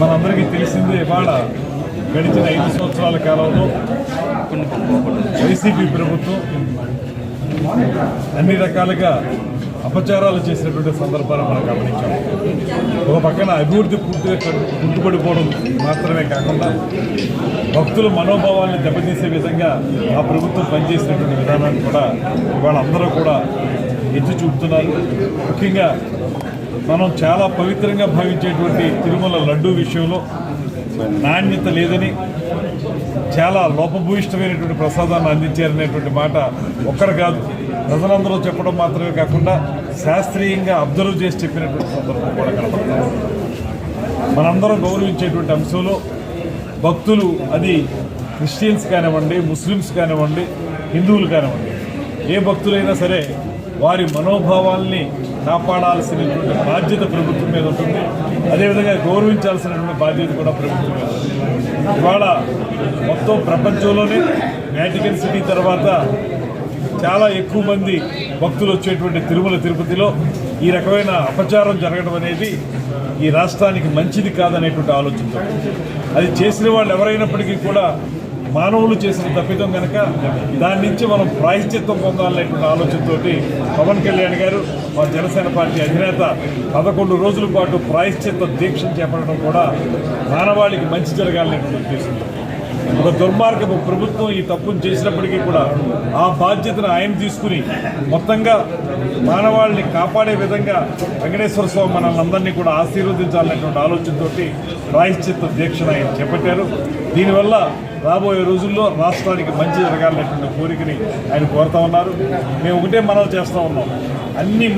మనందరికీ తెలిసిందే ఇవాళ గడిచిన ఐదు సంవత్సరాల కాలంలో వైసీపీ ప్రభుత్వం అన్ని రకాలుగా అపచారాలు చేసినటువంటి సందర్భాలు మనం గమనించాం. ఒక పక్కన అభివృద్ధి పూర్తిగా గుర్తుపడిపోవడం మాత్రమే కాకుండా భక్తుల మనోభావాల్ని దెబ్బతీసే విధంగా ఆ ప్రభుత్వం పనిచేసినటువంటి విధానాన్ని కూడా ఇవాళ అందరూ కూడా ఎత్తి చూపుతున్నారు. ముఖ్యంగా మనం చాలా పవిత్రంగా భావించేటువంటి తిరుమల లడ్డూ విషయంలో నాణ్యత లేదని చాలా లోపభూయిష్టమైనటువంటి ప్రసాదాన్ని అందించారనేటువంటి మాట ఒక్కరు కాదు. ప్రజలందరూ చెప్పడం మాత్రమే కాకుండా శాస్త్రీయంగా అబ్జర్వ్ చేసి చెప్పినటువంటి సందర్భం కూడా కనపడుతుంది. మనందరం గౌరవించేటువంటి అంశంలో భక్తులు అది క్రిస్టియన్స్ కానివ్వండి ముస్లిమ్స్ కానివ్వండి హిందువులు కానివ్వండి ఏ భక్తులైనా సరే వారి మనోభావాల్ని కాపాడాల్సినటువంటి బాధ్యత ప్రభుత్వం మీద ఉంటుంది. అదేవిధంగా గౌరవించాల్సినటువంటి బాధ్యత కూడా ప్రభుత్వం మీద ఉంటుంది ఇవాళ మొత్తం ప్రపంచంలోనే వ్యాటికన్ సిటీ తర్వాత చాలా ఎక్కువ మంది భక్తులు వచ్చేటువంటి తిరుమల తిరుపతిలో ఈ రకమైన అపచారం జరగడం అనేది ఈ రాష్ట్రానికి మంచిది కాదనేటువంటి ఆలోచనతో. అది చేసిన వాళ్ళు ఎవరైనప్పటికీ కూడా మానవులు చేసిన తప్పిదం కనుక దాని నుంచి మనం ప్రాయశ్చిత్తం పొందాలనేటువంటి ఆలోచనతోటి పవన్ కళ్యాణ్ గారు మా జనసేన పార్టీ అధినేత పదకొండు రోజుల పాటు ప్రాయశ్చిత్త దీక్షను చేపట్టడం కూడా మానవాళికి మంచి జరగాలనేటువంటి ఉద్దేశంతో. ఒక దుర్మార్గపు ప్రభుత్వం ఈ తప్పును చేసినప్పటికీ కూడా ఆ బాధ్యతను ఆయన తీసుకుని మొత్తంగా మానవాళిని కాపాడే విధంగా వెంకటేశ్వర స్వామి మనల్ని అందరినీ కూడా ఆశీర్వదించాలనేటువంటి ఆలోచనతోటి ప్రాయశ్చిత్త దీక్షను ఆయన చేపట్టారు. దీనివల్ల రాబోయే రోజుల్లో రాష్ట్రానికి మంచి జరగాలనేటువంటి కోరికని ఆయన కోరుతా ఉన్నారు. మేము ఒకటే మనవి చేస్తూ ఉన్నాం. అన్ని